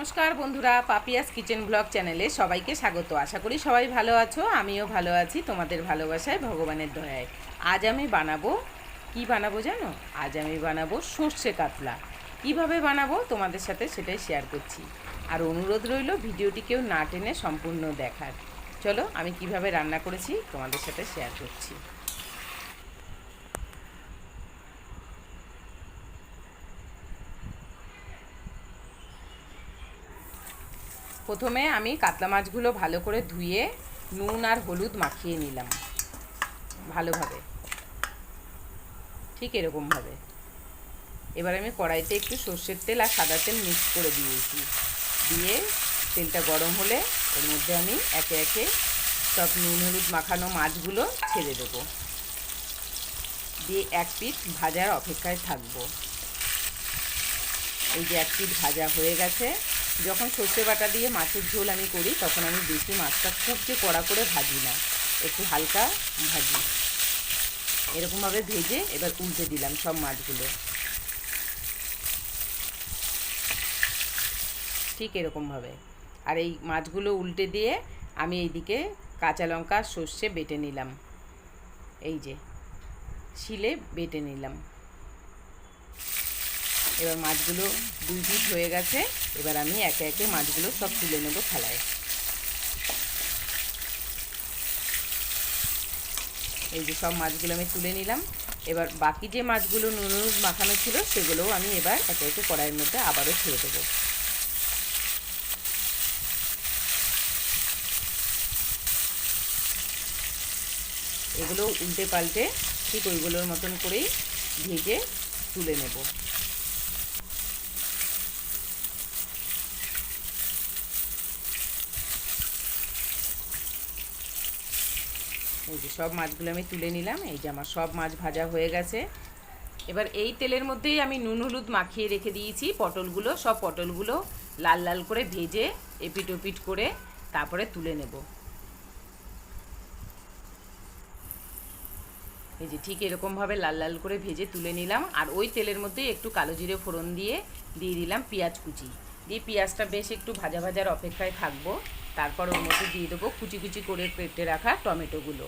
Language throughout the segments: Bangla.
নমস্কার বন্ধুরা, পাপিয়াস কিচেন ব্লগ চ্যানেলে সবাইকে স্বাগত। আশা করি সবাই ভালো আছো, আমিও ভালো আছি তোমাদের ভালোবাসায়, ভগবানের দয়ায়। আজ আমি বানাবো, কি বানাবো জানো? আজ আমি বানাবো সর্ষে কাতলা। কীভাবে বানাবো? তোমাদের সাথে সেটাই শেয়ার করছি। আর অনুরোধ রইল, ভিডিওটি কেউ না টেনে সম্পূর্ণ দেখার। চলো, আমি কীভাবে রান্না করেছি তোমাদের সাথে শেয়ার করছি। প্রথমে আমি কাতলা মাছগুলো ভালো করে ধুয়ে নুন আর হলুদ মাখিয়ে নিলাম, ভালোভাবে। ঠিক এরকমভাবে। এবার আমি কড়াইতে একটু সর্ষের তেল আর সাদা তেল মিক্স করে দিয়েছি। দিয়ে তেলটা গরম হলে ওর মধ্যে আমি একে একে সব নুন হলুদ মাখানো মাছগুলো ছেড়ে দেবো। দিয়ে এক পিঠ ভাজার অপেক্ষায় থাকব। এই যে এক পিঠ ভাজা হয়ে গেছে যখন সর্ষে বাটা দিয়ে মাছের ঝোল আমি করি, তখন আমি বেশি মাছটা খুব যে কড়া করে ভাজি না, একটু হালকা ভাজি। এরকমভাবে ভেজে এবার উল্টে দিলাম সব মাছগুলো। ঠিক এরকমভাবে। আর এই মাছগুলো উল্টে দিয়ে আমি এইদিকে কাঁচা লঙ্কা, সর্ষে বেটে নিলাম। এই যে, শিলে বেটে নিলাম। এবার মাছগুলো দুই পিস হয়ে গেছে। এবার আমি একে একে মাছগুলো সব তুলে নেব থালায়। এই যে সব মাছগুলো আমি তুলে নিলাম। এবার বাকি যে মাছগুলো নুন মাখানো ছিল, সেগুলোও আমি এবার একে একে কড়াইয়ের মধ্যে আবারও ছেড়ে দেবো। এগুলো উল্টে পাল্টে ঠিক ওইগুলোর মতন করেই ভেজে তুলে নেব। এই যে সব মাছগুলো আমি তুলে নিলাম, এই যে আমার সব মাছ ভাজা হয়ে গেছে। এবার এই তেলের মধ্যেই আমি নুন, হলুদ মাখিয়ে রেখে দিয়েছি পটলগুলো, সব পটলগুলো লাল লাল করে ভেজে এপিট ওপিট করে তারপরে তুলে নেব। এই যে ঠিক এরকমভাবে লাল লাল করে ভেজে তুলে নিলাম, আর ওই তেলের মধ্যে একটু কালো জিরে ফোড়ন দিয়ে দিয়ে দিলাম পেঁয়াজ কুচি। দিয়ে পেঁয়াজটা বেশ একটু ভাজা, ভাজার অপেক্ষায় থাকব। তারপর ওর মধ্যে দিয়ে দেবো কুচি কুচি করে পেটে রাখা টমেটোগুলো।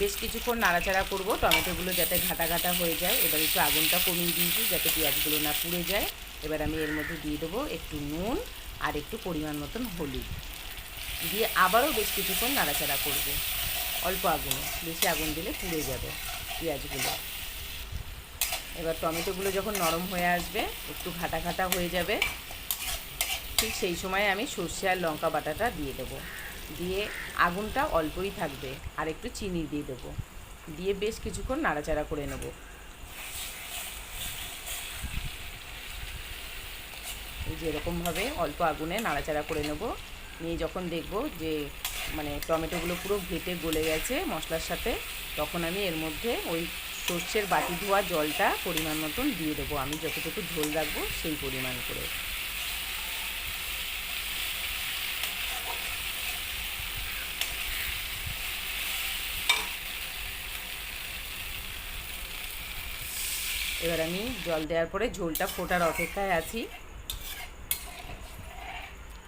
বেশ কিছুক্ষণ নাড়াচাড়া করব, টমেটোগুলো যাতে ঘাটা ঘাটা হয়ে যায়। এবার একটু আগুনটা কমিয়ে দিয়েছি যাতে পেঁয়াজগুলো না পুড়ে যায়। এবার আমি এর মধ্যে দিয়ে দেবো একটু নুন আর একটু পরিমাণ মতন হলুদ। দিয়ে আবারও বেশ কিছুক্ষণ নাড়াচাড়া করব, অল্প আগুনে। বেশি আগুন দিলে পুড়ে যাবে পেঁয়াজগুলো। এবার টমেটোগুলো যখন নরম হয়ে আসবে, একটু ঘাটা ঘাটা হয়ে যাবে। ঠিক সেই সময় আমি সর্ষে আর লঙ্কা বাটাটা দিয়ে দেবো। দিয়ে আগুনটা অল্পই থাকবে আর একটু চিনি দিয়ে দেবো। দিয়ে বেশ কিছুক্ষণ নাড়াচাড়া করে নেব। এই যে এরকমভাবে অল্প আগুনে নাড়াচাড়া করে নেব। নিয়ে যখন দেখব যে মানে টমেটোগুলো পুরো ঘেটে গলে গেছে মশলার সাথে, তখন আমি এর মধ্যে ওই সর্ষের বাটি ধোয়া জলটা পরিমাণ মতন দিয়ে দেবো। আমি যতটুকু ঝোল রাখব সেই পরিমাণ করে। এবার আমি জল দেওয়ার পরে ঝোলটা ফোটার অপেক্ষায় আছি।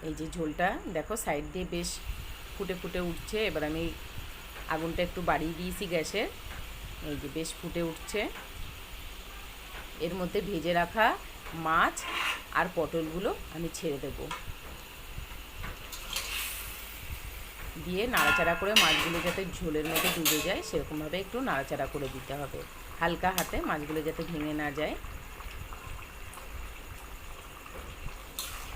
এই যে ঝোলটা দেখো সাইড দিয়ে বেশ ফুটে ফুটে উঠছে। এবার আমি আগুনটা একটু বাড়িয়ে দিয়েছি গ্যাসের। এই যে বেশ ফুটে উঠছে। এর মধ্যে ভেজে রাখা মাছ আর পটলগুলো আমি ছেড়ে দেব। দিয়ে নাড়াচাড়া করে মাছগুলো যাতে ঝোলের মধ্যে ডুবে যায়, সেরকমভাবে একটু নাড়াচাড়া করে দিতে হবে। হালকা হাতে মাছগুলো যাতে ভেঙে না যায়।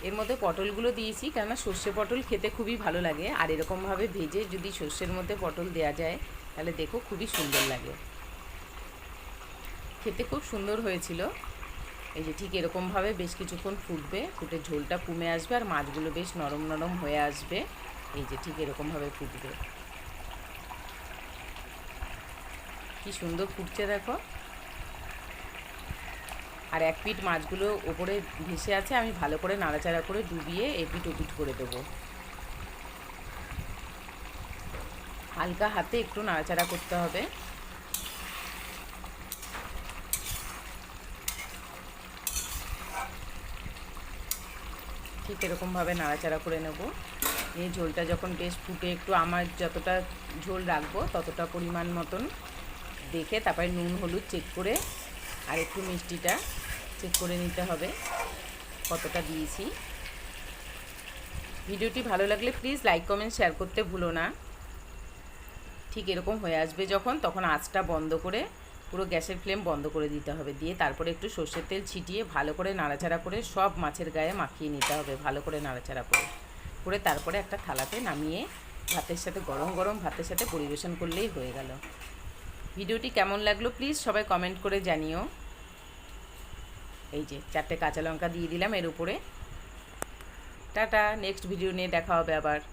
এর মধ্যে পটলগুলো দিয়েছি, কেননা সর্ষে পটল খেতে খুবই ভালো লাগে। আর এরকমভাবে ভেজে যদি সর্ষের মধ্যে পটল দেওয়া যায়, তাহলে দেখো খুবই সুন্দর লাগে। খেতে খুব সুন্দর হয়েছিল। এই যে ঠিক এরকমভাবে বেশ কিছুক্ষণ ফুটবে, ফুটে ঝোলটা কমে আসবে আর মাছগুলো বেশ নরম নরম হয়ে আসবে। এই যে ঠিক এরকমভাবে ফুটবে। কি সুন্দর ফুটছে দেখো। আর এক পিঠ মাছগুলো ওপরে ভেসে আছে, আমি ভালো করে নাড়াচাড়া করে ডুবিয়ে এপিট ওপিট করে দেবো। হালকা হাতে একটু নাড়াচাড়া করতে হবে। ঠিক এরকমভাবে নাড়াচাড়া করে নেব। এই ঝোলটা যখন বেশ ফুটে, একটু আমার যতটা ঝোল রাখব ততটা পরিমাণ মতন। দেখে তারপরে নুন, হলুদ চেক করে আর একটু মিষ্টিটা চেক করে নিতে হবে কতটা দিয়েছি। ভিডিওটি ভালো লাগলে প্লিজ লাইক কমেন্ট শেয়ার করতে ভুলো না। ঠিক এরকম হয়ে আসবে যখন, তখন আঁচটা বন্ধ করে পুরো গ্যাসের ফ্লেম বন্ধ করে দিতে হবে। দিয়ে তারপরে একটু সর্ষের তেল ছিটিয়ে ভালো করে নাড়াচাড়া করে সব মাছের গায়ে মাখিয়ে নিতে হবে, ভালো করে নাড়াচাড়া করে। করে তারপরে একটা থালাতে নামিয়ে ভাতের সাথে গরম গরম ভাতের সাথে পরিবেশন করলেই হয়ে গেল। ভিডিওটি কেমন লাগল প্লিজ সবাই কমেন্ট করে জানিও। এই যে চারটে কাঁচা লঙ্কা দিয়ে দিলাম এর উপরে। টাটা নেক্সট ভিডিও নিয়ে দেখা হবে আবার।